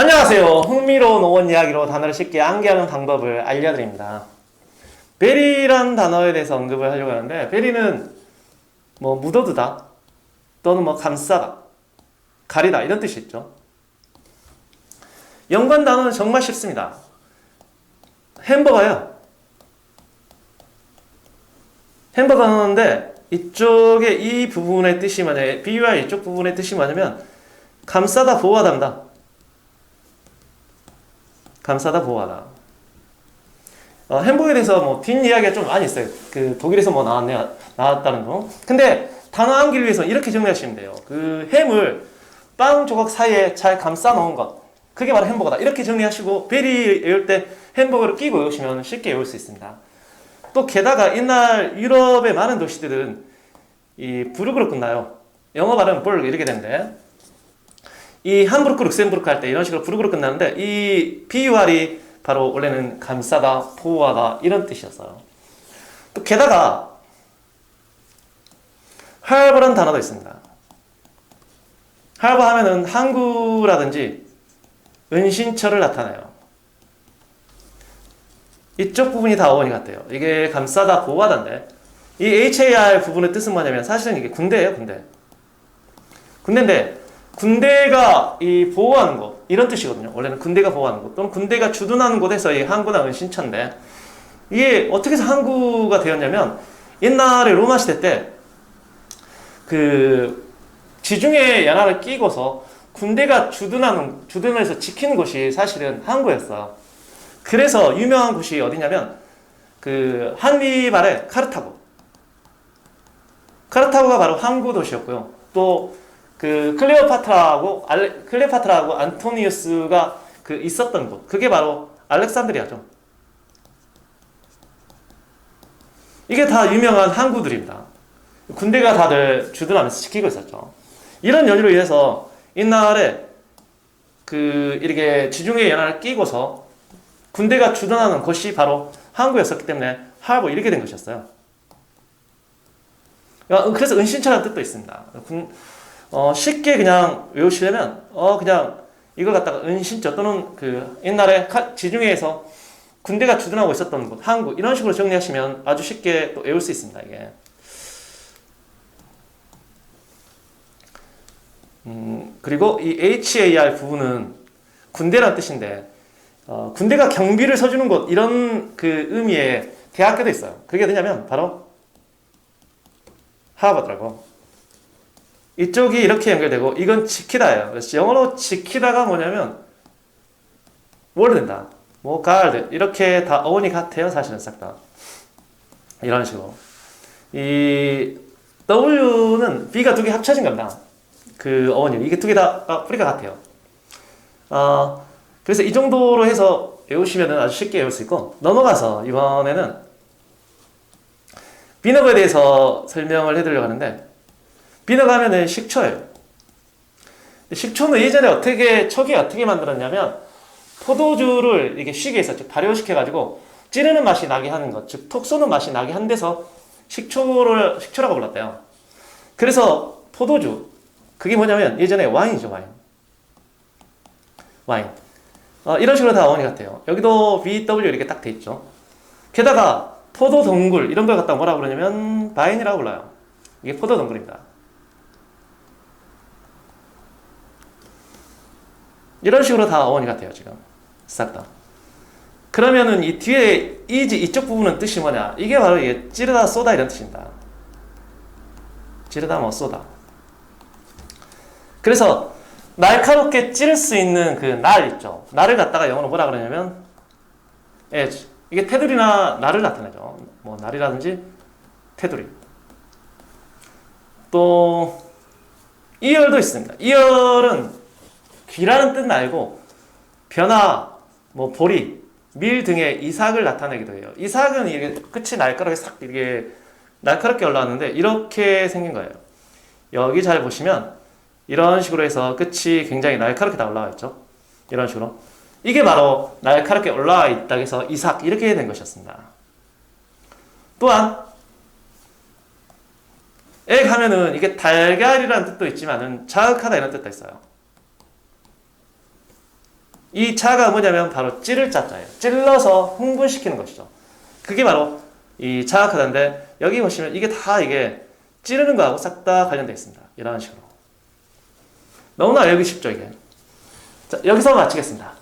안녕하세요. 흥미로운 어원 이야기로 단어를 쉽게 암기하는 방법을 알려드립니다. 베리란 단어에 대해서 언급을 하려고 하는데 베리는 뭐 묻어두다 또는 뭐 감싸다, 가리다 이런 뜻이 있죠. 연관 단어는 정말 쉽습니다. 햄버거요. 햄버거인데 이쪽에 이 부분의 뜻이 뭐냐, 비유와 이쪽 부분의 뜻이 뭐냐면 감싸다 보호하답니다. 감싸다 보호하다. 어, 햄버거에 대해서 뭐 뒷이야기가 좀 많이 있어요. 그 독일에서 뭐 나왔네 나왔다는 거. 근데 단어 암기를 위해서 이렇게 정리하시면 돼요. 그 햄을 빵 조각 사이에 잘 감싸 놓은 것. 그게 바로 햄버거다. 이렇게 정리하시고 베리 외울 때 햄버거를 끼고 외우시면 쉽게 외울 수 있습니다. 또 게다가 옛날 유럽의 많은 도시들은 이 부르그로 끝나요. 영어 발음은 볼 이렇게 되는데 이 함부르크 룩셈부르크 할 때 이런 식으로 부르그로 끝나는데 이 비유할이 바로 원래는 감싸다, 보호하다 이런 뜻이었어요. 또 게다가 할버란 단어도 있습니다. 할버 하면은 항구라든지 은신처를 나타내요. 이쪽 부분이 다 어원이 같아요. 이게 감싸다, 보호하다인데 이 HAR 부분의 뜻은 뭐냐면 사실은 이게 군대예요, 군대. 군대인데 군대가 이 보호하는 곳 이런 뜻이거든요. 원래는 군대가 보호하는 곳 또는 군대가 주둔하는 곳에서 이 항구나 은신처인데 이게 어떻게 해서 항구가 되었냐면 옛날에 로마 시대 때 그 지중해 연안을 끼고서 군대가 주둔하는 주둔을 해서 지키는 곳이 사실은 항구였어. 그래서 유명한 곳이 어디냐면 그 한니발의 카르타고. 카르타고가 바로 항구 도시였고요. 또 그 클레오파트라하고 알레, 클레오파트라하고 안토니우스가 그 있었던 곳. 그게 바로 알렉산드리아죠. 이게 다 유명한 항구들입니다. 군대가 다들 주둔하면서 지키고 있었죠. 이런 연유로 인해서 옛날에 그 이렇게 지중해 연안을 끼고서 군대가 주둔하는 곳이 바로 항구였었기 때문에 하부 이렇게 된 것이었어요. 그래서 은신처라는 뜻도 있습니다. 군, 어, 쉽게 그냥 외우시려면 어 그냥 이걸 갖다가 은신처 또는 그 옛날에 카, 지중해에서 군대가 주둔하고 있었던 곳, 항구 이런 식으로 정리하시면 아주 쉽게 또 외울 수 있습니다. 이게. 음, 그리고 이 HAR 부분은 군대란 뜻인데 어, 군대가 경비를 서주는 곳 이런 그 의미의 대학교도 있어요. 그게 어디냐면 바로 하버드라고. 이쪽이 이렇게 연결되고 이건 지키다예요. 그래서 영어로 지키다가 뭐냐면 월든다, 뭐 가을드 이렇게 다 어원이 같아요. 사실은 싹 다. 이런 식으로. 이 W는 B가 두 개 합쳐진 겁니다. 그 어원이 이게 두 개 다 뿌리가 같아요. 어, 그래서 이 정도로 해서 외우시면 아주 쉽게 외울 수 있고 넘어가서 이번에는 비너거에 대해서 설명을 해드리려고 하는데 비너거 하면은 식초예요. 식초는 예전에 어떻게 초기 어떻게 만들었냐면 포도주를 이게 쉬게 해서 발효시켜 가지고 찌르는 맛이 나게 하는 것, 즉 톡 쏘는 맛이 나게 한 데서 식초를 식초라고 불렀대요. 그래서 포도주 그게 뭐냐면 예전에 와인이죠 와인. 와인. 어, 이런 식으로 다 어원이 같아요. 여기도 BW 이렇게 딱 돼 있죠. 게다가 포도 동굴 이런 걸 갖다 뭐라 그러냐면 바인이라고 불러요. 이게 포도 동굴입니다. 이런 식으로 다 어원이 같아요 지금 싹 다. 그러면은 이 뒤에 이지 이쪽 부분은 뜻이 뭐냐? 이게 바로 이게 찌르다 쏘다 이런 뜻입니다. 찌르다 뭐 쏘다. 그래서 날카롭게 찌를 수 있는 그 날 있죠. 날을 갖다가 영어로 뭐라 그러냐면 edge. 이게 테두리나 날을 나타내죠. 뭐 날이라든지 테두리. 또 이열도 있습니다. 이열은 귀라는 뜻 말고 변화, 뭐 보리, 밀 등의 이삭을 나타내기도 해요. 이삭은 이게 끝이 날카롭게 싹 이게 날카롭게 올라왔는데 이렇게 생긴 거예요. 여기 잘 보시면 이런 식으로 해서 끝이 굉장히 날카롭게 다 올라와 있죠. 이런 식으로. 이게 바로 날카롭게 올라와 있다고 해서 이삭 이렇게 된 것이었습니다. 또한 액 하면은 이게 달걀이라는 뜻도 있지만은 자극하다 이런 뜻도 있어요. 이 자가 뭐냐면 바로 찌를 자자예요. 찔러서 흥분시키는 것이죠. 그게 바로 이 자학하다인데 여기 보시면 이게 다 이게 찌르는 거하고 싹 다 관련되어 있습니다. 이런 식으로. 너무나 알기 쉽죠, 이게. 자, 여기서 마치겠습니다.